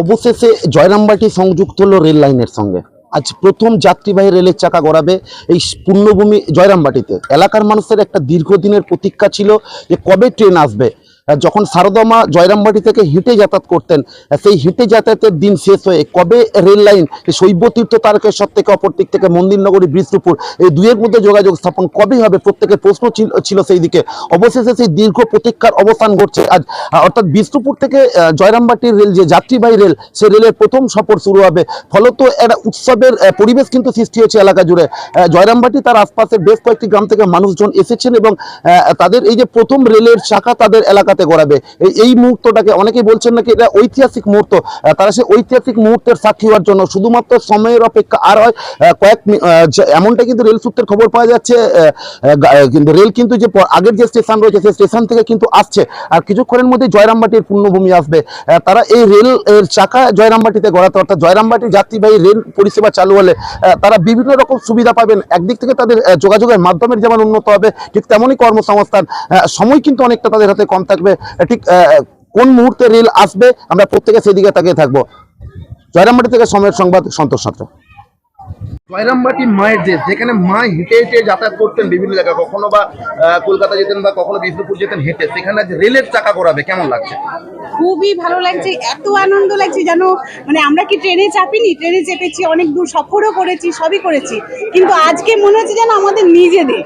অবশেষে জয়রামবাটি সংযুক্ত হলো রেল লাইনের সঙ্গে। আজ প্রথম যাত্রীবাহী রেলের চাকা গড়াবে এই পূর্ণভূমি জয়রামবাটিতে এলাকার মানুষের একটা দীর্ঘদিনের প্রতীক্ষা ছিল যে কবে ট্রেন আসবে। যখন সারদমা জয়রামবাটি থেকে হেঁটে যাতায়াত করতেন সেই হেঁটে যাতায়াতের দিন শেষ হয়ে কবে রেল লাইন শৈবতীর্থ তারকেশ্বর থেকে অপর দিক থেকে মন্দিরনগরী বিষ্ণুপুর এই দুইয়ের মধ্যে যোগাযোগ স্থাপন কবে হবে? প্রত্যেকের প্রশ্ন ছিল সেই দিকে। অবশেষে সেই দীর্ঘ প্রতীক্ষার অবসান ঘটছে। আজ অর্থাৎ বিষ্ণুপুর থেকে জয়রামবাটির রেল, যে যাত্রীবাহী রেল, সে রেলের প্রথম সফর শুরু হবে। ফলত একটা উৎসবের পরিবেশ কিন্তু সৃষ্টি হয়েছে এলাকা জুড়ে। জয়রামবাটি তার আশপাশের বেশ কয়েকটি গ্রাম থেকে মানুষজন এসেছেন এবং তাদের এই যে প্রথম রেলের শাখা তাদের এলাকাতে গড়াবে। এই মুহূর্তটাকে অনেকেই বলছেন নাকি এটা ঐতিহাসিক মুহূর্ত। তারা সেই ঐতিহাসিক মুহূর্তের সাক্ষী হওয়ার জন্য শুধুমাত্র সময়ের অপেক্ষা আর হয় কয়েক এমনটা কিন্তু রেল সূত্রের খবর পাওয়া যাচ্ছে কিন্তু রেল কিন্তু যে আগের যে স্টেশন রয়েছে সেই স্টেশন থেকে কিন্তু আসছে। আর কিছুক্ষণের মধ্যে জয়রামবাটির পূর্ণভূমি আসবে। তারা এই রেল, এর চাকা জয়রামবাটিতে গড়াতে অর্থাৎ জয়রামবাটি যাত্রীবাহী রেল পরিষেবা চালু হলে তারা বিভিন্ন রকম সুবিধা পাবেন। একদিক থেকে তাদের যোগাযোগের মাধ্যমের যেমন উন্নত হবে, ঠিক তেমনই কর্মসংস্থান সময় কিন্তু অনেকটা তাদের হাতে কম থাকবে। ঠিক আহ, কোন মুহূর্তে রেল আসবে আমরা প্রত্যেকে সেদিকে তাকিয়ে থাকব। জয়রামবাটি থেকে সময়ের সংবাদ সন্তোষ সাঁতরা জয়রামবাটি মায়ের দেশ যেখানে মা হেঁটে হেঁটে যাতায়াত করতেন বিভিন্ন জায়গায় কখনো বা কলকাতা যেতেন বা কখনো বিষ্ণুপুর যেতেন হেঁটে সেখানে আজ রেলের চাকা করাবে কেমন লাগছে? খুবই ভালো লাগছে এত আনন্দ লাগছে যেন মানে আমরা কি ট্রেনে চাপিনি? ট্রেনে চেপেছি অনেক দূর সফরও করেছি সবই করেছি। কিন্তু আজকে মনে হচ্ছে যেন আমাদের নিজেদের।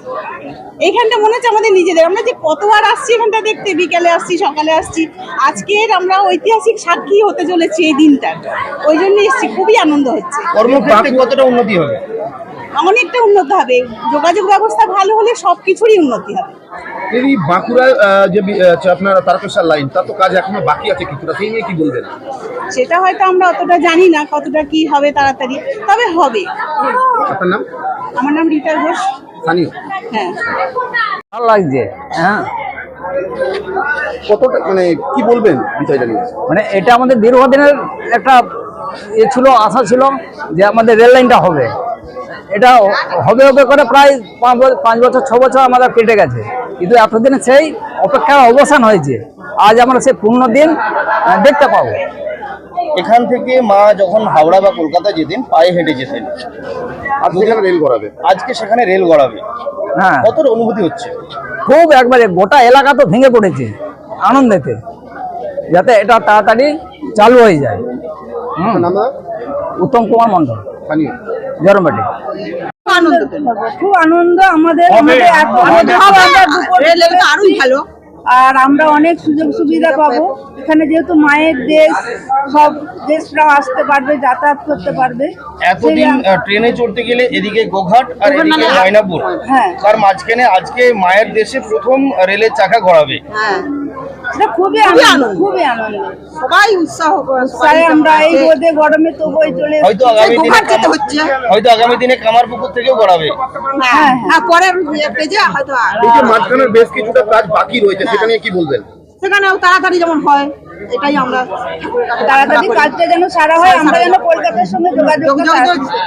এখানটা মনে হচ্ছে আমাদের নিজেদের। আমরা যে কতবার আসছি এখানটা দেখতে বিকেলে আসছি সকালে আসছি আজকের আমরা ঐতিহাসিক সাক্ষী হতে চলেছি এই দিনটার ওই জন্য এসছি খুবই আনন্দ হচ্ছে। কর্মক্ষেত্রে কতটা উন্নতি হবে? অনেকটা উন্নত হবে। যোগাযোগ ব্যবস্থা ভালো হলে সব কিছুরই উন্নতি হবে। এই বাঁকুড়া যে আপনার তারকেশ্বর লাইন তার তো কাজ এখনও বাকি আছে কিছুটা সেই নিয়ে কি বলবেন? সেটা হয়তো আমরা অতটা জানি না কতটা কি হবে তাড়াতাড়ি তবে হবে। আপনার নাম? আমার নাম রীতা ঘোষ। স্থানীয়? হ্যাঁ। ভালো লাগছে। হ্যাঁ। কতটা মানে কি বলবেন বিষয়টা নিয়ে? মানে এটা আমাদের দীর্ঘদিনের একটা এ ছিল আশা ছিল যে আমাদের রেল লাইনটা হবে। এটা হবে হবে করে প্রায় পাঁচ বছর পাঁচ বছর ছ বছর আমাদের কেটে গেছে। কিন্তু এতদিনে সেই অপেক্ষার অবসান হয়েছে। আজ আমরা সেই পূর্ণ দিন দেখতে পাবো। এখান থেকে মা যখন হাওড়া বা কলকাতা যেতেন পায়ে হেঁটে যেতেন। আর সেখানে রেল করাবে আজকে সেখানে রেল গড়াবে। হ্যাঁ। কতটা অনুভূতি হচ্ছে? খুব একবারে গোটা এলাকা তো ভেঙে পড়েছে আনন্দেতে যাতে এটা তাড়াতাড়ি চালু হয়ে যায়? উত্তম কুমার মন্ডল জরমবাটি খুব আনন্দ আমাদের আরোই ভালো। আর আমরা অনেক সুযোগ সুবিধা পাবো। এখানে যেহেতু মায়ের দেশ সব দেশরা আসতে পারবে যাতায়াত করতে পারবে। এতদিন ট্রেনে চড়তে গেলে এদিকে গোঘাট আর এদিকে ময়নাপুর হ্যাঁ। তার মাঝখানে আজকে মায়ের দেশে প্রথম রেলের চাকা ঘোরাবে। হ্যাঁ। এটা খুবই আনন্দ খুবই আনন্দ। সবাই উৎসাহ আমরা এই রোদে গরমে তো বই চলে হয়তো আগামী দিনে হচ্ছে। হয়তো আগামী দিনে কামারপুকুর থেকেও গড়াবে। হ্যাঁ হ্যাঁ পরের পেজে হয়তো। এই যে মাঝখানের বেশ কিছুটা কাজ বাকি রয়েছে সেটা নিয়ে কি বলবেন? সেখানেও তাড়াতাড়ি যেমন হয়। এটাই আমরা তাড়াতাড়ি কাজটা যেন সারা হয় আমরা যেন কলকাতার সঙ্গে যোগাযোগ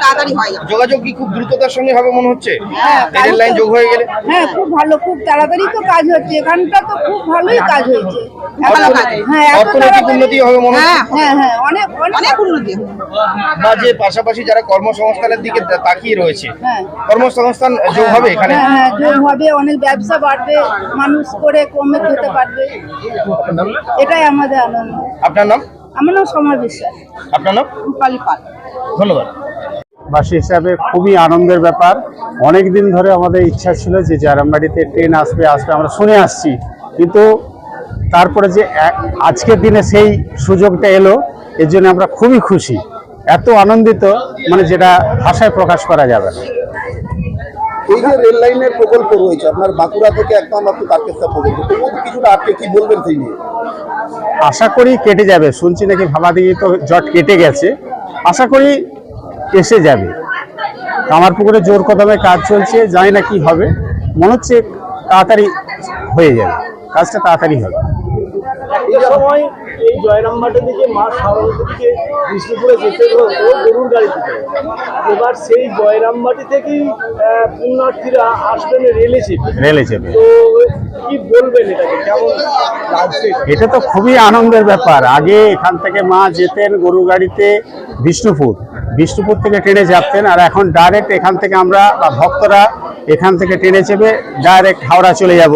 তাড়াতাড়ি হয়। যোগাযোগ কি খুব দ্রুততার সঙ্গে হবে মনে হচ্ছে? হ্যাঁ, রেল লাইন যোগ হয়ে গেলে? হ্যাঁ খুব ভালো খুব তাড়াতাড়ি তো কাজ হচ্ছে। এখানটা তো খুব ভালোই কাজ হয়েছে। ভালো কাজ। হ্যাঁ এত অর্থনৈতিক উন্নতি হবে মনে হচ্ছে? হ্যাঁ হ্যাঁ হ্যাঁ অনেক অনেক অনেক উন্নতি বা যে পাশাপাশি যারা কর্মসংস্থানের দিকে তাকিয়ে রয়েছে হ্যাঁ। কর্মসংস্থান যোগ হবে এখানে? হ্যাঁ হ্যাঁ যোগ হবে অনেক ব্যবসা বাড়বে মানুষ করে কমে খেতে পারবে। এটাই আমাদের আনন্দ। আপনার নাম? আমার নাম সময় বিশ্বাস। আপনার নাম? রূপালী পাল। ধন্যবাদ। বাসী হিসাবে খুবই আনন্দের ব্যাপার। অনেক দিন ধরে আমাদের ইচ্ছা ছিল যে জারামবাড়িতে ট্রেন আসবে আসবে আমরা শুনে আসছি। কিন্তু তারপরে যে আজকের দিনে সেই সুযোগটা এলো এর জন্য আমরা খুবই খুশি। এত আনন্দিত মানে যেটা ভাষায় প্রকাশ করা যাবে না। এই যে রেল লাইনের প্রকল্প রয়েছে আপনার বাঁকুড়া থেকে একদম আপনি তারকেশ্বর পর্যন্ত তবুও কিছুটা আটকে কি বলবেন সেই নিয়ে? আশা করি কেটে যাবে শুনছি নাকি ভাবাদিঘি তো জট কেটে গেছে আশা করি এসে যাবে। কামারপুকুরে জোর কদমে কাজ চলছে জানি না কি হবে মনে হচ্ছে তাড়াতাড়ি হয়ে যাবে কাজটা তাড়াতাড়ি হবে। এই জয়রামবাটি থেকে মা সারঙ্গী থেকে বিষ্ণুপুরে যেতে হতো গরুর গাড়িতে। এবার সেই জয়রামবাটি থেকেই পুণ্যার্থীরা আসবেন রেলে চেপে রেলে চেপে তো কি বলবেন এটাকে? কেমন লাগছে? এটা তো খুবই আনন্দের ব্যাপার। আগে এখান থেকে মা যেতেন গরু গাড়িতে বিষ্ণুপুর। বিষ্ণুপুর থেকে ট্রেনে চাপতেন আর এখন ডাইরেক্ট এখান থেকে আমরা বা ভক্তরা এখান থেকে ট্রেনে চেপে ডাইরেক্ট হাওড়া চলে যাব।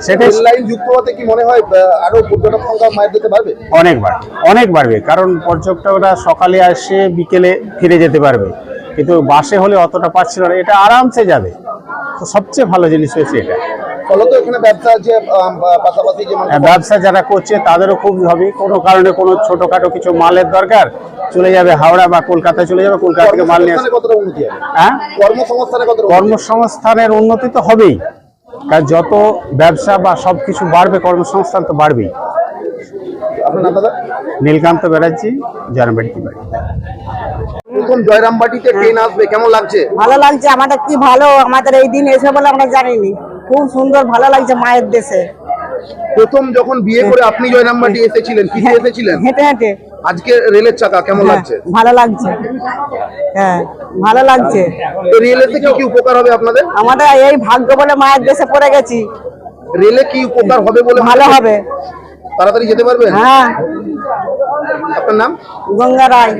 সেটাই লাইন যুক্ত হতে কি মনে হয় আরও পর্যটক সংখ্যা মায়ের দিতে পারবে অনেক বাড়বে অনেক বাড়বে কারণ পর্যটকরা সকালে আসে বিকেলে ফিরে যেতে পারবে। কিন্তু বাসে হলে অতটা পাচ্ছিল না এটা আরামসে যাবে। তো সবচেয়ে ভালো জিনিস হয়েছে এটা। ব্যবসা যে আম, বা- পাশাপাশি যে মানুষ আর ব্যবসা যারা করছে তাদেরও খুব হবে। কোনো কারণে কোনো ছোটখাটো কিছু মালের দরকার চলে যাবে হাওড়া বা কলকাতায় চলে যাবে কলকাতা থেকে মাল নিয়ে হ্যাঁ? কর্মসংস্থানের উন্নতি তো হবেই। কারণ যত ব্যবসা বা সব কিছু বাড়বে কর্মসংস্থান তো বাড়বেই। আপনার নাম দাদা? নীলকান্ত ব্যানার্জি জানাবাড়িতে বাড়ি প্রথম জয়রামবাটিতে ট্রেন আসবে কেমন লাগছে? ভালো লাগছে আমাদের কি ভালো আমাদের এই দিন এসে বলে আমরা জানিনি। খুব সুন্দর ভালো লাগছে মায়ের দেশে। প্রথম যখন বিয়ে করে আপনি জয়রামবাটি এসেছিলেন কিসে এসেছিলেন? হেঁটে হেঁটে। আজকে রেলের চাকা কেমন হ্যাঁ, লাগছে? ভালো লাগছে। হ্যাঁ ভালো লাগছে। তো রেলে কি কি উপকার হবে আপনাদের? আমাদের এই ভাগ্য বলে মায়ের দেশে পড়ে গেছি। রেলে কি উপকার হবে বলে ভালো হবে। তাড়াতাড়ি যেতে পারবেন? হ্যাঁ। আপনার নাম? গঙ্গা রায়।